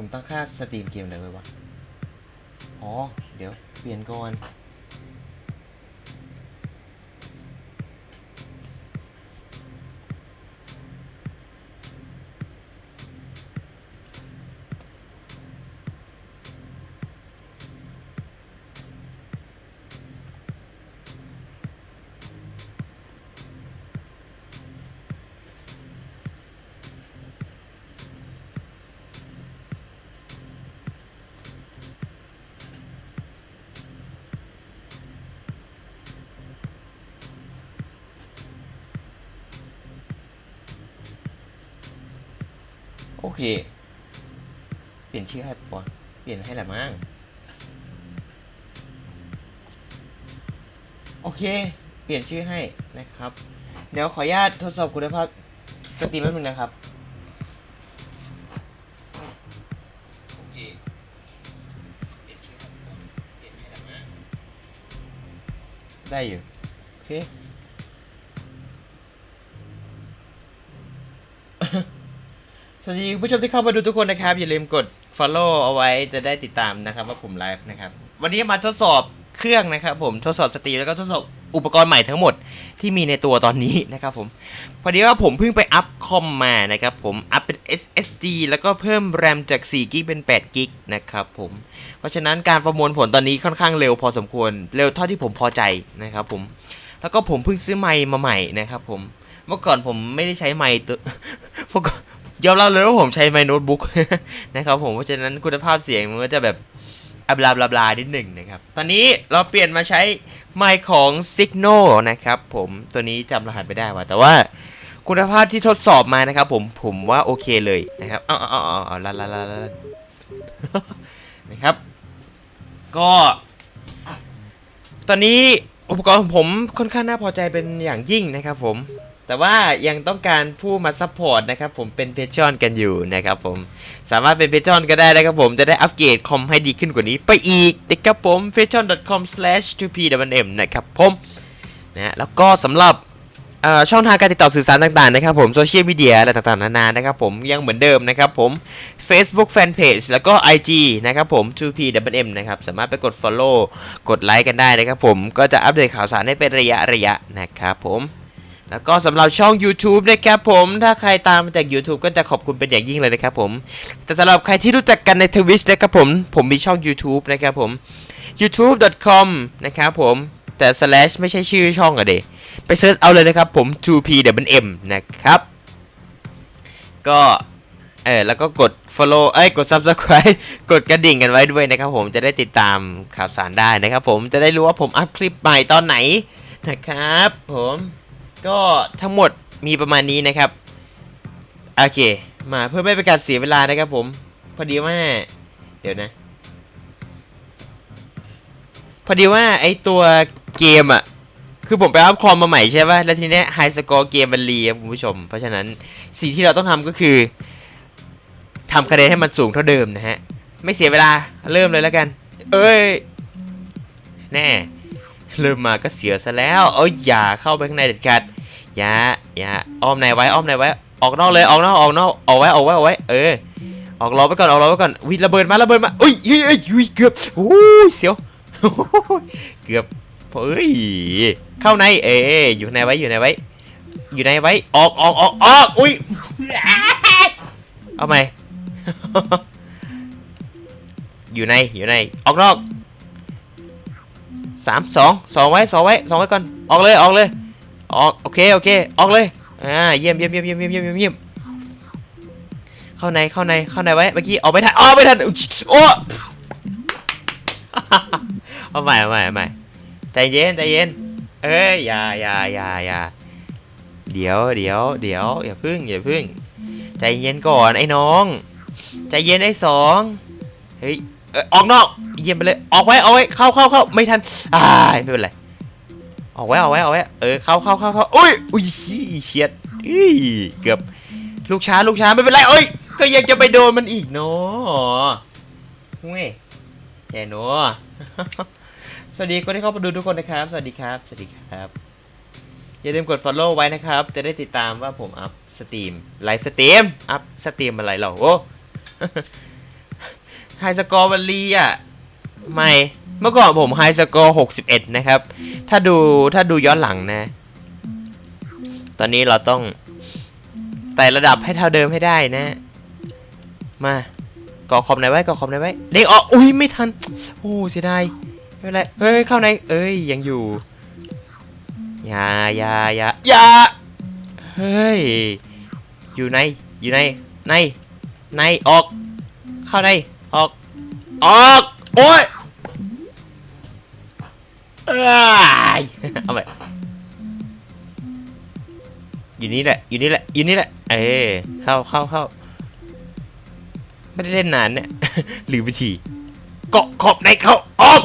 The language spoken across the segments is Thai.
ผมตั้งค่าสตรีมเกมอะไรไว้วะ อ๋อ เดี๋ยว เปลี่ยนก่อน โอเค เปลี่ยนชื่อให้ปะเปลี่ยนให้แหละมั้งโอเค เปลี่ยนชื่อให้นะครับ เดี๋ยวขออนุญาตทดสอบคุณภาพสตรีมแป๊บนึงนะครับโอเคเปลี่ยนชื่อให้ได้อยู่โอเค วัสดีผู้ชมที่เข้ามาดูทุกคนนะครับ อย่าลืมกด follow เอาไว้จะได้ติดตามนะครับว่าผมไลฟ์นะครับ วันนี้มาทดสอบเครื่องนะครับ ผมทดสอบสตรีมแล้วก็ทดสอบอุปกรณ์ใหม่ทั้งหมดที่มีในตัวตอนนี้นะครับผมพอดีว่าผมเพิ่งไปอัพคอมมานะครับผมอัพเป็น SSD แล้วก็เพิ่ม RAM จาก4กิกเป็น8กิกนะครับผมเพราะฉะนั้นการประมวลผลตอนนี้ค่อนข้างเร็วพอสมควรเร็วเท่าที่ผมพอใจนะครับผมแล้วก็ผมเพิ่งซื้อไมค์มาใหม่นะครับผมเมื่อก่อนผมไม่ได้ใช้ไมค์ตัวเมื่อก่อน ยอมรับเลยว่าผมใช้ไมโน้ตบุ๊กนะครับผมเพราะฉะนั้นคุณภาพเสียงมันก็จะแบบอับลาบลาบลานิดหนึ่งนะครับ ตอนนี้เราเปลี่ยนมาใช้ไมค์ของ Signal นะครับผมตัวนี้จำรหัสไม่ได้ว่ะแต่ว่าคุณภาพที่ทดสอบมานะครับผมผมว่าโอเคเลยนะครับเอาเอาเอาเอาเอาลลลลนะครับ ก็ ตอนนี้อุปกรณ์ของผมค่อนข้างน่าพอใจเป็นอย่างยิ่งนะครับผม แต่ว่ายังต้องการผู้มาซัพพอร์ตนะครับผมเป็นเพจชอนกันอยู่นะครับผมสามารถเป็นเพจชอนก็ได้นะครับผมจะได้อัปเกรดคอมให้ดีขึ้นกว่านี้ไปอีกนะครับผม p a t r e o n c o m t p w m นะครับผมนะแล้วก็สำหรับช่องทางการติดต่อสื่อสารต่างๆนะครับผมโซเชียลมีเดียอะไรต่างๆนานานะครับผมยังเหมือนเดิมนะครับผม Facebook Fanpage แล้วก็ IG นะครับผม 2pwm นะครับสามารถไปกด Follow กดไลค์กันได้นะครับผมก็จะอัปเดตข่าวสารให้เป็นระยะระยะๆนะครับผม แล้วก็สำหรับช่อง YouTube นะครับผม ถ้าใครตามมาจาก YouTube ก็จะขอบคุณเป็นอย่างยิ่งเลยนะครับผม แต่สำหรับใครที่รู้จักกันใน Twitch นะครับผม ผมมีช่อง YouTube นะครับผม youtube.com นะครับผม แต่ slash ไม่ใช่ชื่อช่องอะเดไปเซิร์ชเอาเลยนะครับผม 2pm นะครับ ก็เออแล้วก็กด follow เอ้ย กด subscribe กดกระดิ่งกันไว้ด้วยนะครับผม จะได้ติดตามข่าวสารได้นะครับผม จะได้รู้ว่าผมอัพคลิปใหม่ตอนไหนนะครับผม ก็ทั้งหมดมีประมาณนี้นะครับ โอเค มาเพื่อไม่เป็นการเสียเวลานะครับผม พอดีว่า เดี๋ยวนะ พอดีว่าไอตัวเกมอะ คือผมไปอัพคอมมาใหม่ใช่ป่ะ แล้วทีเนี้ยไฮสกอร์เกมมันรีครับคุณผู้ชม เพราะฉะนั้นสิ่งที่เราต้องทำก็คือทำคะแนนให้มันสูงเท่าเดิมนะฮะ ไม่เสียเวลา เริ่มเลยแล้วกัน เอ้ย แน่ เริ่มมาก็เสียวซะแล้ว เอ้ยอย่าเข้าไปข้างในเด็ดขาดอย่าอย่าอ้อมในไว้อ้อมในไว้ ออกนอกเลยออกนอกออกนอกออกไว้ออกไว้ออกไว้ เออ ออกรอไว้ก่อนออกรอไว้ก่อนวิระเบิดมาระเบิดมาอุ้ยเฮ้ยเฮ้ยเฮ้ยเกือบโอ้ยเสียวเกือบเฮ้ยเข้าในเอออยู่ในไว้อยู่ในไว้ อยู่ในไว้ ออกออกออกออกอุ้ยเอาไหมอยู่ในอยู่ในออกนอก สามสองสองไว้สองไว้สองไว้ก่อนออกเลยออกเลยออกโอเคโอเคออกเลยอ่าเยี่ยมเยี่ยมเยี่ยมเยี่ยมเยี่ยมเยี่ยมเยี่ยมเข้าในเข้าในเข้าในไว้เมื่อกี้ออกไม่ทันออกไม่ทันโอ้เอาใหม่เอาใหม่เอาใหม่ใจเย็นใจเย็นเอ้ยอย่าอย่าอย่าอย่าเดี๋ยวเดี๋ยวเดี๋ยวอย่าพึ่งอย่าพึ่ง ใจเย็นก่อนไอ้น้อง ใจเย็นไอ้สองเฮ้ยออกนอก ยี่ยมไปเลย ออกไว้เอาไว้เข้าเข้าเข้าไม่ทันอ่าไม่เป็นไรออกไว้ออกไว้ออกไว้เออเข้าเข้าเข้าเข้าอุ้ยอุ้ยเฉียดอุ้ยเกือบลูกช้าลูกช้าไม่เป็นไรเอ้ยก็ยังจะไปโดนมันอีกเนาะเว้ยแย่เนาะสวัสดีคนที่เข้ามาดูทุกคนนะครับ สวัสดีครับ สวัสดีครับ อย่าลืมกด follow ไว้นะครับ จะได้ติดตามว่าผมอัพสตรีมไลฟ์สตรีมอัพสตรีมอะไรเหรอโอ้ไฮสกอร์วันลีอะ ไม่ เมื่อก่อนผมไฮสกอร์61 นะครับ ถ้าดูถ้าดูย้อนหลังนะ ตอนนี้เราต้องไต่ระดับให้เท่าเดิมให้ได้นะ มาก่อคอมไหนไว้ก่อคอมไหนไว้เด้งออกอุ้ยไม่ทันโอ้เสียดายไม่เป็นไรเฮ้ยเข้าในเอ้ยยังอยู่อย่าอย่าอย่าอย่าเฮ้ยอยู่ในอยู่ในในในออก เข้าในออกออกโอ้ย เอาไปอยู่นี่แหละ อยู่นี่แหละ อยู่นี่แหละ เออเข้าเข้าเข้า ไม่ได้เล่นนานเนี่ยลืมวิธี เกาะขอบในเข้า ออก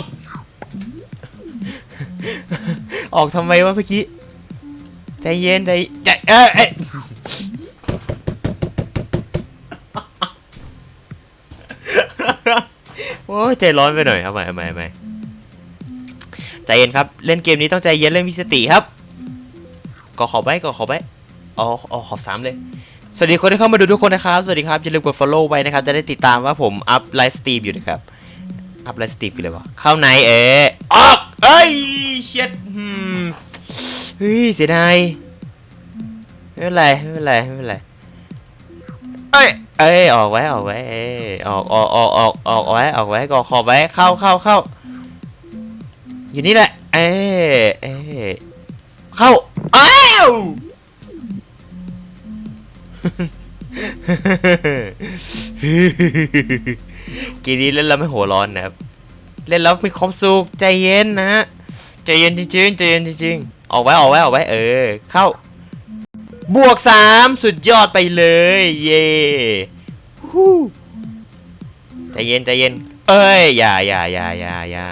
ออกทำไมวะเมื่อกี้ ใจเย็นใจใจเอ้ยเอ้ยโอ้ใจร้อนไปหน่อยครับไม่ไม่ไม่ ใจเย็นครับ เล่นเกมนี้ต้องใจเย็นเล่นมีสติครับก็ขอไว้ก็ขอไว้อ๋ออ๋อขอบสามเลย สวัสดีคนที่เข้ามาดูทุกคนนะครับ สวัสดีครับ อย่าลืมกด follow ไว้นะครับ จะได้ติดตามว่าผมอัพไลฟ์สตรีมอยู่นะครับ อัพไลฟ์สตรีมคืออะไรวะ เข้าในเอ๋ออกเอ้ยเชียดอืมเฮ้ยเสียดายไม่เป็นไรไม่เป็นไรไม่เป็นไรเอ้ยเอ้ยออกไว้ออกไว้เอ้ยออกออกออกออกออกไว้ออกไว้กอขอบไว้เข้าเข้าเข้า อยู่นี่แหละ เอ้ยเอ้ยเข้า อ้าวกีนี้เล่นแล้วไม่หัวร้อนนะครับ เล่นแล้วมีความสุขใจเย็นนะฮะ ใจเย็นจริงๆใจเย็นจริงๆออกไว้ออกไว้ออกไว้เออ เข้า บวกสามสุดยอดไปเลย เย่ฮู้ใจเย็นใจเย็น เอ้ย อย่าอย่าอย่าอย่าอย่า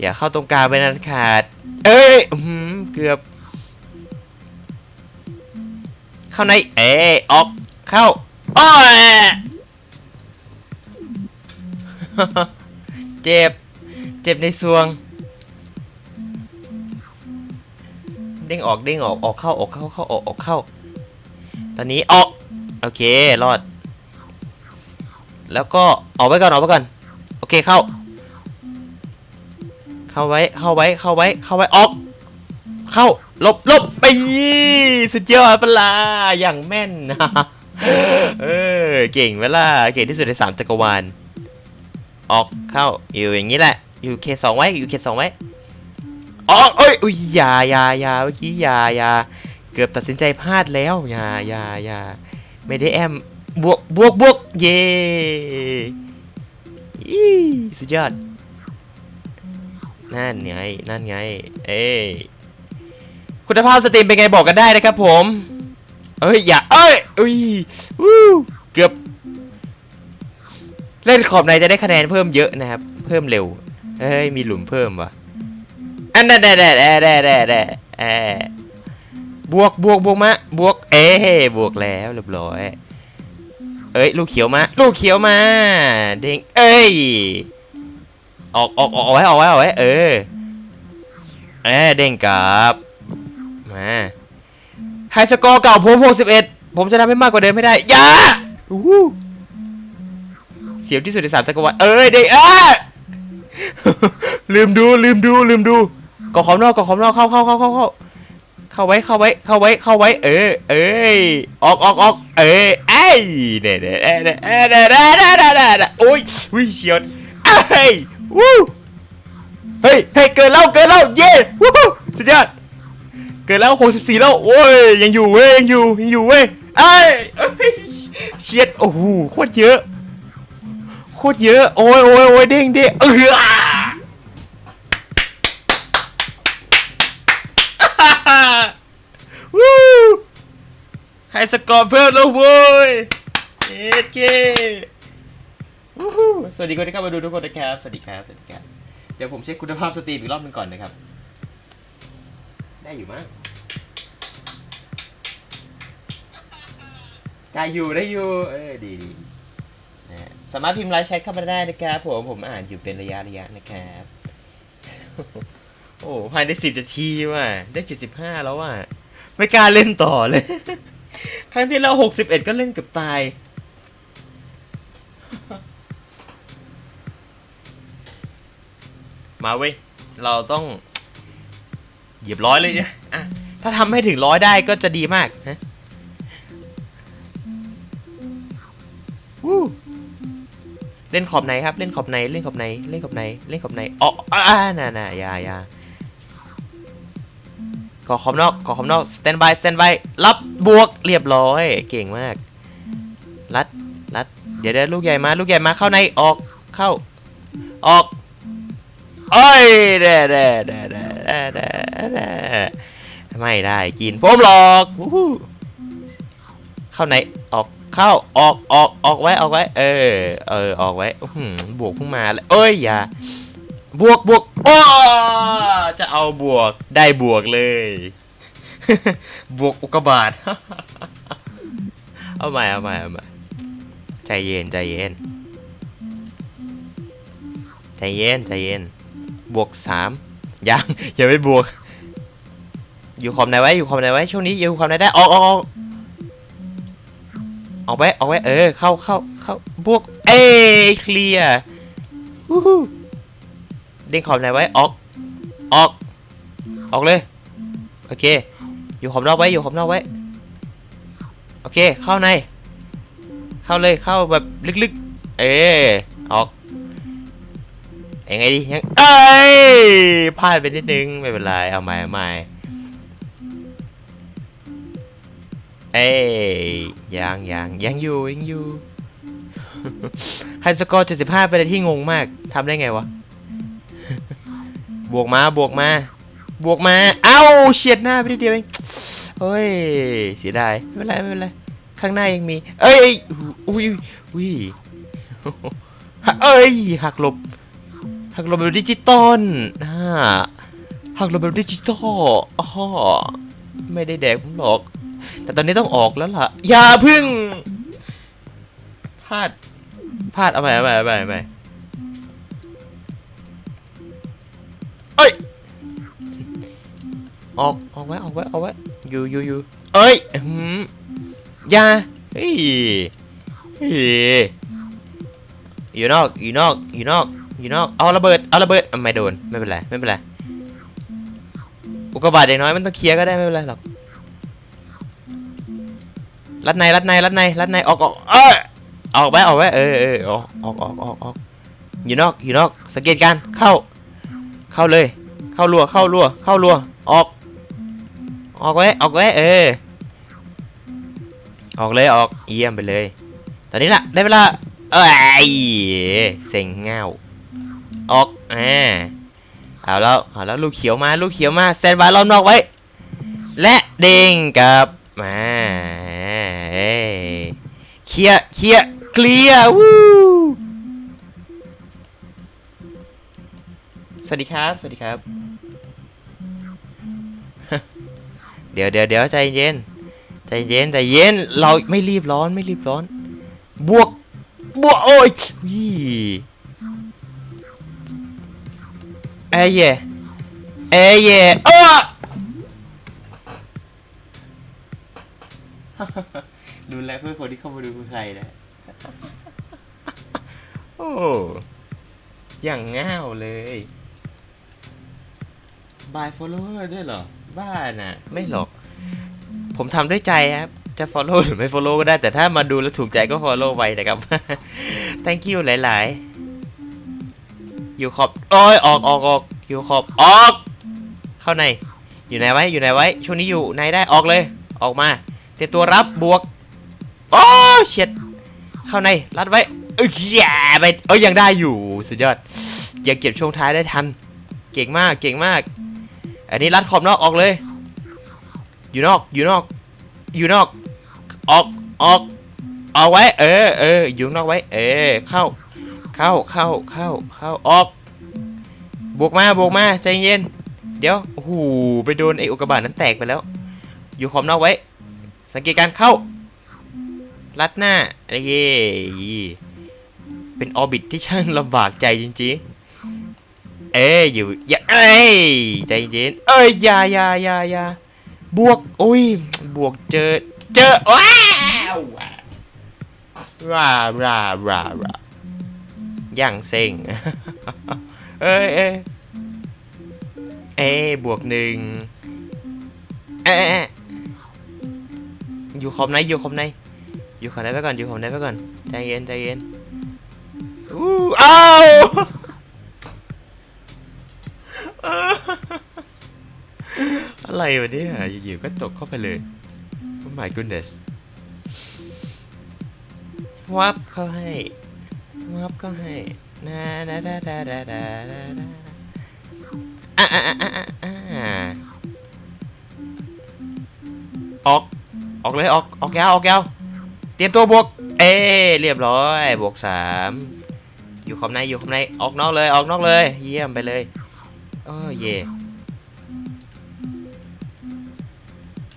อย่าเข้าตรงกลางไปนั้นขาด เอ้ยเกือบ เข้าใน เอ้ยออก เข้าโอ้ยเจ็บ เจ็บในซวง เด้งออกเด้งออก ออกเข้า ออกเข้า เข้า ออก ออกเข้า ตอนนี้ออก โอเค รอด แล้วก็ออกไว้ก่อน ออกไว้ก่อน โอเค เข้า เข้าไว้ เข้าไว้ เข้าไว้ เข้าไว้ ออก เข้า ลบลบไปสุดยอดปลาอย่างแม่นเออ เก่งเวลาเก่งที่สุดในสามจักรวาล ออก เข้า อยู่อย่างนี้แหละ อยู่เคสองไว้ อยู่เคสองไว้ ออกเอ้ย อุ้ยอย่าอย่าอย่าเมื่อกี้อย่าอย่าเกือบตัดสินใจพลาดแล้วอย่าอย่าอย่าไม่ได้แอม บวก บวก บวก เย่สุดยอด นั่นไง นั่นไง เอ้ยคุณภาพสตรีมเป็นไงบอกกันได้นะครับผม เอ้ย อย่า เอ้ย อุ้ยวู้เกือบ เล่นขอบในจะได้คะแนนเพิ่มเยอะนะครับ เพิ่มเร็ว เอ้ย มีหลุมเพิ่มว่ะอันนั้นแด่แด่แด่แด่แด่แด่แอบวกบวกบวกมาบวก เอ้บวกแล้วเรียบร้อย เอ้ย ลูกเขียวมา ลูกเขียวมา เด้งเอ้ย ออกออกออกไว้ออกไว้ออกไว้เออแอมเด้งกลับมาไฮสกอร์เก่าผมหกสิบเอ็ดผมจะทำให้มากกว่าเดิมไม่ได้อย่าเสียบที่สุดในสามจักรวาลเอ้ยเด้งเออลืมดูลืมดูลืมดูกอขอมนอกกอขอมนอกเข้าเข้าเข้าเข้าเข้าเข้าไว้เข้าไว้เข้าไว้เข้าไว้ เออ เอ้ยออกออกออกเอ้ยเอ้ยเด้เด้เด้เด้เด้เด้เด้โอ้ยวิเชียดไอ้ วู้เฮ้ยเฮ้ยเกินแล้วเกินแล้วเย้วู้สุดยอดเกินแล้ว64แล้ว โอ้ย ยังอยู่เว้ย ยังอยู่ ยังอยู่เว้ยเอ้เอ้ยเฉียด โอ้โห โคตรเยอะ โคตรเยอะ โอ้ยโอ้ยโอ้ยเด้งเด้งเออวู้ให้สกอร์เพิ่มแล้วเว้ยเอเค สวัสดีคนที่เข้ามาดูทุกคนนะครับ สวัสดีครับ สวัสดีครับ เดี๋ยวผมเช็คคุณภาพสตรีมอีกรอบหนึงก่อนนะครับ ได้อยู่มั้ง ได้อยู่ได้อยู่ เออดีดีนะสามารถพิมพ์ไลน์แชทเข้ามาได้นะครับผม ผมอ่านอยู่เป็นระยะระยะนะครับ โอ้ภายในสิบนาทีว่ะ ได้เจ็ดสิบห้าแล้วว่ะ ไม่กล้าเล่นต่อเลย ครั้งที่แล้วหกสิบเอ็ดก็เล่นเกับตาย มาเว้ย เราต้องเหยียบร้อยเลยเนี่ยอะ ถ้าทำให้ถึงร้อยได้ก็จะดีมากฮะวู้เล่นขอบไหนครับ เล่นขอบไหน เล่นขอบไหน เล่นขอบไหน เล่นขอบไหนอ๋ออ่าน่ะน่ะอย่าอย่าขอขอบนอก ขอขอบนอก สแตนบาย สแตนบาย รับบวก เรียบร้อย เก่งมาก รัด รัด เดี๋ยวเดี๋ยวลูกใหญ่มา ลูกใหญ่มา เข้าใน ออก เข้า ออก โอ้ยเด้เด้เด้เด้เด้เด้เด้ไม่ได้กินผมหรอกเข้าไหนออกเข้าออกออกออกไว้ออกไว้ เออ เออออกไว้บวกเพิ่งมาเลยเอ้ยอย่าบวกบวกโอ้จะเอาบวกได้บวกเลย บวกอุกบาตเอาใหม่เอาใหม่เอาใหม่ใจเย็นใจเย็นใจเย็นใจเย็น บวกสามยังอย่าไปบวก อยู่คอมไหนไว้อยู่คอมไหนไว้ช่วงนี้อยู่คอมไหนได้ออกออกออกออกไว้ออกไว้เออเข้าเข้าเข้าบวกเอ้เคลียร์เด้งคอมไหนไว้ออกออก ออกเลยโอเค อยู่คอมนอกไว้อยู่คอมนอกไว้โอเคเข้าใน เข้าเลยเข้าแบบลึกๆ เออออก ยังไงดียังเอ้ยพลาดไปนิดนึงไม่เป็นไรเอาใหม่เอาใหม่เอ้ยยังยังยังอยู่ยังอยู่ไฮสกอร์75เป็นอะไรที่งงมากทำได้ไงวะ บวกมาบวกมา บวกมา เอ้าเฉียดหน้าไปนิดเดียวเองเฮ้ยเสียดายไม่เป็นไรไม่เป็นไรข้างหน้ายังมี เอ้ยอุ้ยอุ้ยเอ้ยหักหลบ หักหลบแบบดิจิตอลอ่าหักหลบแบบดิจิตอลอ๋อไม่ได้แดกผมหรอก แต่ตอนนี้ต้องออกแล้วล่ะ อย่าพึ่งพลาดพลาดเอาใหม่เอาใหม่เอาใหม่เอาไปเอ้ยออกออกไว้ออกไว้ออกไว้อยู่อยู่อยู่เอ้ยหืมอย่าเฮ้ยเฮ้ยอยู่นอกอยู่นอกอยู่นอก อยู่นอกเอาระเบิดเอาระเบิดไม่โดนไม่เป็นไรไม่เป็นไรอุกกาบาตอย่างน้อยมันต้องเคลียร์ก็ได้ไม่เป็นไรหรอกรัดในรัดในรัดในรัดในออกออกเอยออกไปออกไปเออเออออกออกออกออกออกอยู่นอกอยู่นอกสังเกตการเข้า เข้าเลย เข้ารัวเข้ารัวเข้ารัวออก ออกไว้ออกไว้เออ ออกเลยออกเยี่ยมไปเลย ตอนนี้ล่ะได้เวลาเอ้ยเซ็งเงา ออกอ่าเอาแล้วเอาแล้วลูกเขียวมาลูกเขียวมาแซนบายล้อมนอกไว้ และเด้งกับมาเอ้ยเคลียเคลียเคลียวู้สวัสดีครับ สวัสดีครับ เดี๋ยวเดี๋ยวเดี๋ยวใจเย็น ใจเย็น ใจเย็น เราไม่รีบร้อน ไม่รีบร้อน บวก บวก โอ้ย เอ้ยเย่เอ้ยเย่เออดูแลเพื่อนคนที่เข้ามาดูคือใครนะ โอ้อย่างง่าวเลยบาย follower ด้วยเหรอ บ้าน่ะ ไม่หรอก ผมทำด้วยใจครับ จะ follow หรือไม่ follow ก็ได้ แต่ถ้ามาดูแล้วถูกใจก็ follow ไว้นะครับ thank you หลาย ๆ อยู่ขอบโอ้ยออกออกออกอยู่ขอบออก เข้าใน อยู่ไหนไว้อยู่ไหนไว้ ช่วงนี้อยู่ในได้ออกเลย ออกมาเตรียมตัวรับบวกโอ้เช็ดเข้าในรัดไว้เอ้ยแย่ไปเอ้ยยังได้อยู่สุดยอดยังเก็บช่วงท้ายได้ทัน เก่งมากเก่งมาก อันนี้รัดขอบนอกออกเลย อยู่นอกอยู่นอก อยู่นอก ออกออกออกไว้ เออเอออยู่นอกไว้ เออเข้า เข้าเข้าเข้าเข้าออก บวกมาบวกมาใจเย็น เดี๋ยวโอ้โหไปโดนไอ้อุกกาบาตนั้นแตกไปแล้ว อยู่ขอบนอกไว้ สังเกตการเข้า ลัดหน้าไอ้เย่เป็นออร์บิทที่ช่างลำบากใจจริงๆ เอ้ยอยู่อย่าเอ้ยใจเย็น เอ้ยอย่าอย่าอย่าอย่าบวกอุ้ยบวกเจอเจอว้าวร่าร่าร่าร่า อย่างเซ็ง เอ้ยเอ้ยเอ้บวกหนึ่งเอ๊ะเออยู่ขอบไหนอยู่ขอบไหนอยู่ขอบไหนไปก่อนอยู่ขอบไหนไปก่อนใจเย็นใจเย็นอู้อ้าวอะไรวะเนี่ยอยู่ๆก็ตกเข้าไปเลย Oh my goodness วับเข้าให้ วับเข้าให้นาดาดาดาดาดาดาดาอะอะอะอะอะออก ออกเลยออก ออกยาวออกยาวเตรียมตัวบวก เอ้เรียบร้อย บวกสามอยู่ขอบในอยู่ขอบใน ออกนอกเลย ออกนอกเลย เยี่ยมไปเลยโอ้เย่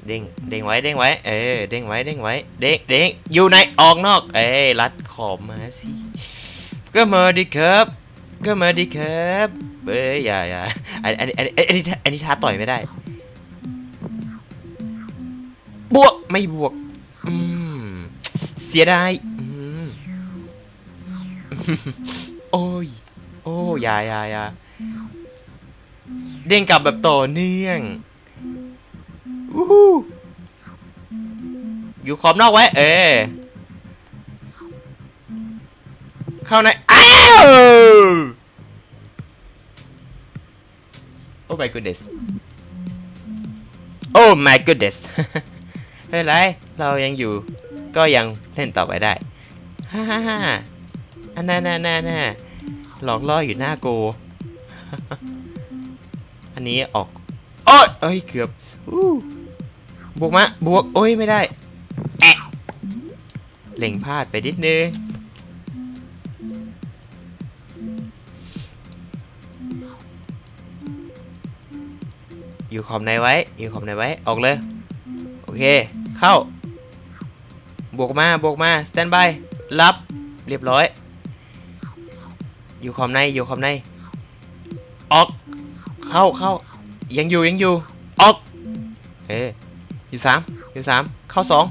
เด้ง เด้งไว้ เด้งไว้ เออเด้งไว้ เด้งไว้ เด้งเด้งอยู่ใน ออกนอก เอ้รัดขอบมาสิ ก็มาดิครับ ก็มาดิครับเอ้ยอย่าอย่าอันอันอันอันอันนี้อันนี้ท้าต่อยไม่ได้ บวกไม่บวกอืมเสียดายอืมโอ้ย โอ้อยาอย่าอยาเด้งกลับแบบต่อเนื่องอู้หูอยู่ขอบนอกไว้ เออ เข้าในอ้าว Oh my goodness Oh my goodness ไม่เป็นไร เรายังอยู่ ก็ยังเล่นต่อไปได้ ฮ่าฮ่าฮ่าอันน่าน่าน่าน่าหลอกล่ออยู่หน้าโก อันนี้ออกโอ้ยเอ้ย เกือบอู้บวกมา บวก โอ้ย ไม่ได้ แอะเล็งพลาดไปนิดนึง อยู่ขอบในไว้ อยู่ขอบในไว้ ออกเลย โอเค เข้า บวกมา บวกมา สแตนบาย รับ เรียบร้อย อยู่ขอบใน อยู่ขอบใน ออก เข้าเข้า ยังอยู่ ยังอยู่ ออก เอออยู่สามอยู่สามเข้าสอง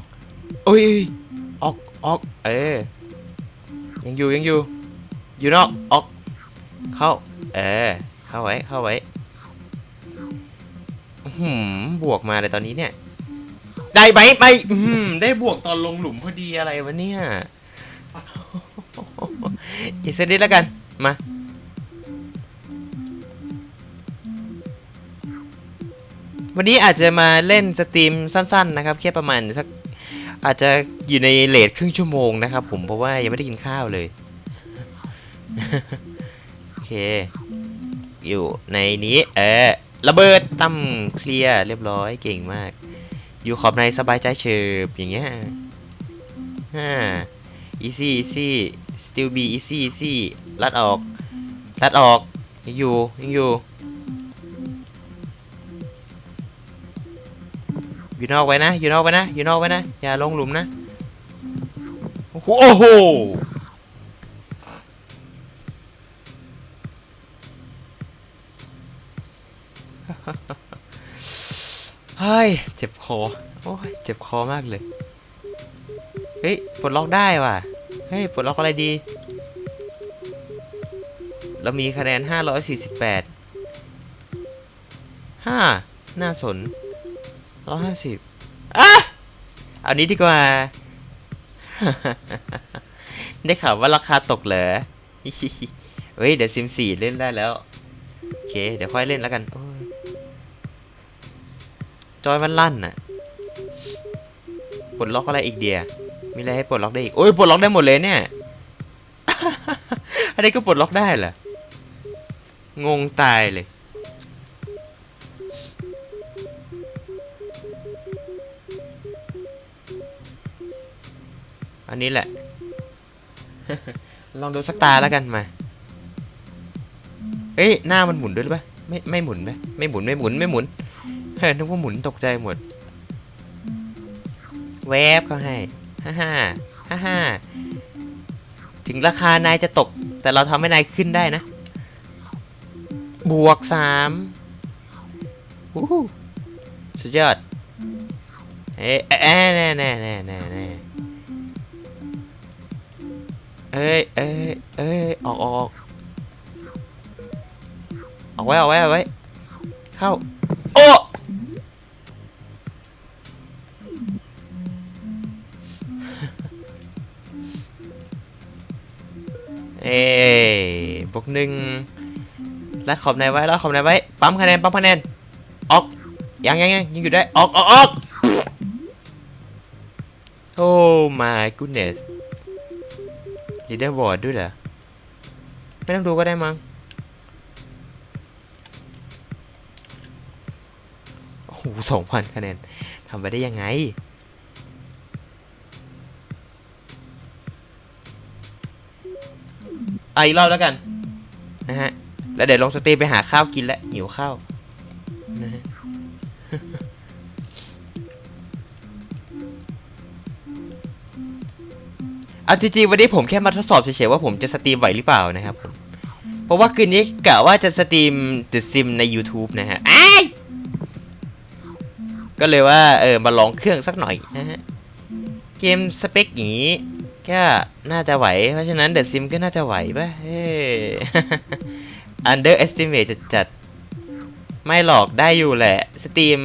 อุ้ย ออก ออก เออยังอยู่ ยังอยู่ อยู่นอก ออก เข้า เออเข้าไว้ เข้าไว้ หืมบวกมาเลยตอนนี้เนี่ย ได้ไหมไปอื้อหือได้บวกตอนลงหลุมพอดีอะไรวะเนี่ย อีกสักนิดแล้วกัน มา วันนี้อาจจะมาเล่นสตรีมสั้น ๆ นะครับ แค่ประมาณสักอาจจะอยู่ในเลทครึ่งชั่วโมงนะครับผมเพราะว่ายังไม่ได้กินข้าวเลย โอเค อยู่ในนี้ เออ ระเบิดตั้มเคลียร์เรียบร้อยเก่งมาก อยู่ขอบในสบายใจเฉิบอย่างเงี้ยฮ่า easy easy still be easy easy ลัดออก ลัดออก ยังอยู่ ยังอยู่ อยู่นอกไว้นะ อยู่นอกไว้นะ อยู่นอกไว้นะ อย่าลงหลุมนะ โอ้โห เฮ้ย เจ็บคอ โอ้ย เจ็บคอมากเลย เฮ้ย ปลดล็อกได้ว่ะ เฮ้ย ปลดล็อกอะไรดี เรามีคะแนน 548ห้าน่าสน 150อะเอานี้ดีกว่า ได้ข่าวว่าราคาตกเหรอเฮ้ย เดี๋ยวซิมสี่เล่นได้แล้ว โอเค เดี๋ยวค่อยเล่นแล้วกันโอ้ จอยมันลั่นน่ะปลดล็อกอะไรอีกเดียมีอะไรให้ปลดล็อกได้อีกโอ้ยปลดล็อกได้หมดเลยเนี่ย อันนี้ก็ปลดล็อกได้เหรองงตายเลย อันนี้แหละ ลองดูสักตาแล้วกันมาเอ้ยหน้ามันหมุนด้วยหรือเปล่าไม่ไม่หมุนไหมไม่หมุนไม่หมุนไม่หมุน เฮ้ยนึกว่าหมุนตกใจหมด แวบเขาให้ฮ่าฮ่าฮ่าฮ่าถึงราคานายจะตก แต่เราทำให้นายขึ้นได้นะ บวกสามวู้สุดยอด เอ๊ะเอ๊ะแน่แน่แน่แน่แน่เอ้ยเอ้ยเอ้ยออกออกออกออกไว้ออกไว้ออกไว้ เข้า เอ้บวกหนึ่งรัดขอบในไว้รัดขอบในไว้ ปั๊มคะแนน ปั๊มคะแนน ออก ยังยังยังยังอยู่ได้ ออกออกออกโอ้ my goodness ลีดเดอร์บอร์ดด้วยเหรอ ไม่ต้องดูก็ได้มั้ง โอ้โหสองพันคะแนนทำไปได้ยังไง อะอีกรอบแล้วกันนะฮะแล้วเดี๋ยวลงสตรีมไปหาข้าวกินแล้วหิวข้าวนะฮะเอาจริงๆวันนี้ผมแค่มาทดสอบเฉยๆว่าผมจะสตรีมไหวหรือเปล่านะครับผมเพราะว่าคืนนี้กะว่าจะสตรีม The Sim ใน YouTube นะฮะก็เลยว่าเออมาลองเครื่องสักหน่อยนะฮะ เกมสเปคอย่างนี้ ก็น่าจะไหว เพราะฉะนั้น The Sim ก็น่าจะไหวป่ะเฮ้ underestimate จัดๆไม่หรอกได้อยู่แหละ สตรีม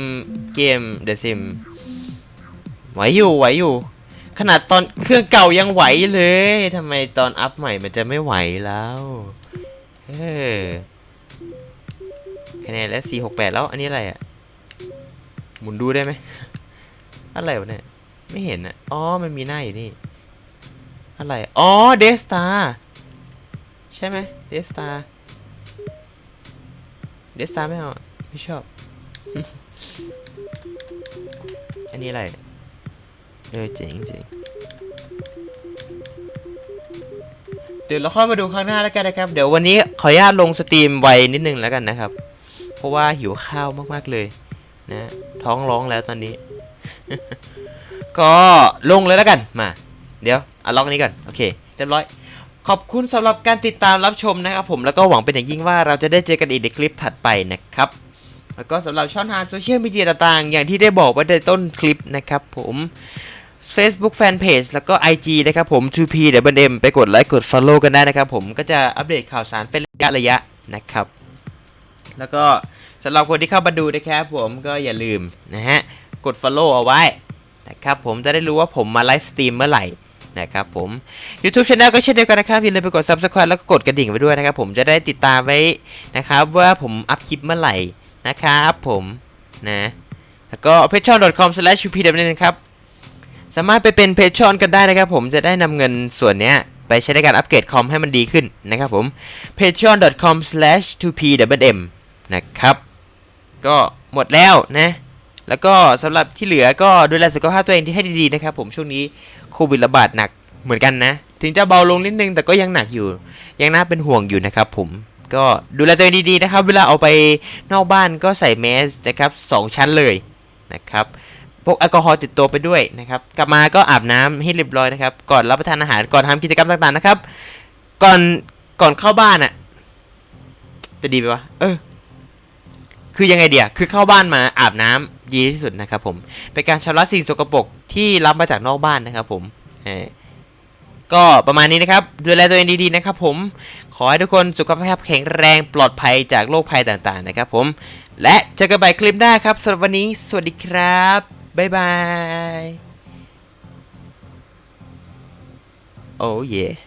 เกม The Sim ไหวอยู่ไหวอยู่ ขนาดตอนเครื่องเก่ายังไหวเลยทำไมตอนอัพใหม่มันจะไม่ไหวแล้วเออคะแนนแล้วสี่หกแปดแล้วอันนี้อะไรอะ หมุนดูได้ไหมอะไรวะเนี่ย ไม่เห็นอะ อ๋อ มันมีหน้าอยู่นี่ อะไร อ๋อ เดสตาใช่ไหมเดสตาเดสตาไม่เอา ไม่ชอบ อันนี้อะไร เออเจ๋งเจ๋งเดี๋ยวเราค่อยมาดูข้างหน้าแล้วกันนะครับ เดี๋ยววันนี้ขออนุญาตลงสตรีมไวนิดนึงแล้วกันนะครับ เพราะว่าหิวข้าวมากๆเลยนะท้องร้องแล้วตอนนี้ ก็ลงเลยแล้วกันมา เดี๋ยว อะล็อกนี้ก่อนโอเคเรียบร้อย ขอบคุณสำหรับการติดตามรับชมนะครับผมแล้วก็หวังเป็นอย่างยิ่งว่าเราจะได้เจอกันอีกในคลิปถัดไปนะครับแล้วก็สำหรับช่องทางโซเชียลมีเดียต่างๆ อย่างที่ได้บอกไว้ในต้นคลิปนะครับผม Facebook Fanpage แล้วก็ IG นะครับผม 2P w m ไปกดไลค์กด Follow กันได้นะครับผมก็จะอัปเดตข่าวสารเป็นระยะระยะนะครับ แล้วก็สำหรับคนที่เข้ามาดูนะครับผมก็อย่าลืมนะฮะ กด Follow เอาไว้นะครับผมจะได้รู้ว่าผมมาไลฟ์สตรีมเมื่อไหร่ นะครับผม YouTube Channel ก็เช่นเดียวกันนะครับอย่าลืมไปกด Subscribe แล้วก็กดกระดิ่งไว้ด้วยนะครับผมจะได้ติดตามไว้นะครับว่าผมอัพคลิปเมื่อไหร่นะครับผมนะแล้วก็ patreon.com/upw นะครับสามารถไปเป็นเพจชอนกันได้นะครับผมจะได้นำเงินส่วนเนี้ยไปใช้ในการอัปเกรดคอมให้มันดีขึ้นนะครับผม patreon.com/2pwm นะครับก็หมดแล้วนะ แล้วก็สำหรับที่เหลือก็ดูแลสุขภาพตัวเองที่ให้ดีๆนะครับผมช่วงนี้ โควิดระบาดหนักเหมือนกันนะ ถึงจะเบาลงนิดนึงแต่ก็ยังหนักอยู่ ยังน่าเป็นห่วงอยู่นะครับผมก็ดูแลตัวเองดีๆนะครับ เวลาเอาไปนอกบ้านก็ใส่แมสนะครับสองชั้นเลยนะครับพกแอลกอฮอล์ติดตัวไปด้วยนะครับ กลับมาก็อาบน้ำให้เรียบร้อยนะครับ ก่อนรับประทานอาหารก่อนทำกิจกรรมต่างๆนะครับ ก่อนก่อนเข้าบ้านอะ่ะ จะดีไหมวะเออ คือยังไงเดียคือเข้าบ้านมาอาบน้ำดีที่สุดนะครับผม เป็นการชำระสิ่งสกปรกที่รับมาจากนอกบ้านนะครับผมก็ประมาณนี้นะครับ ดูแลตัวเองดีๆนะครับผม ขอให้ทุกคนสุขภาพแข็งแรงปลอดภัยจากโรคภัยต่างๆนะครับผม และเจอกันใหม่คลิปหน้าครับสำหรับวันนี้สวัสดีครับ บ๊ายบาย โอ้เย่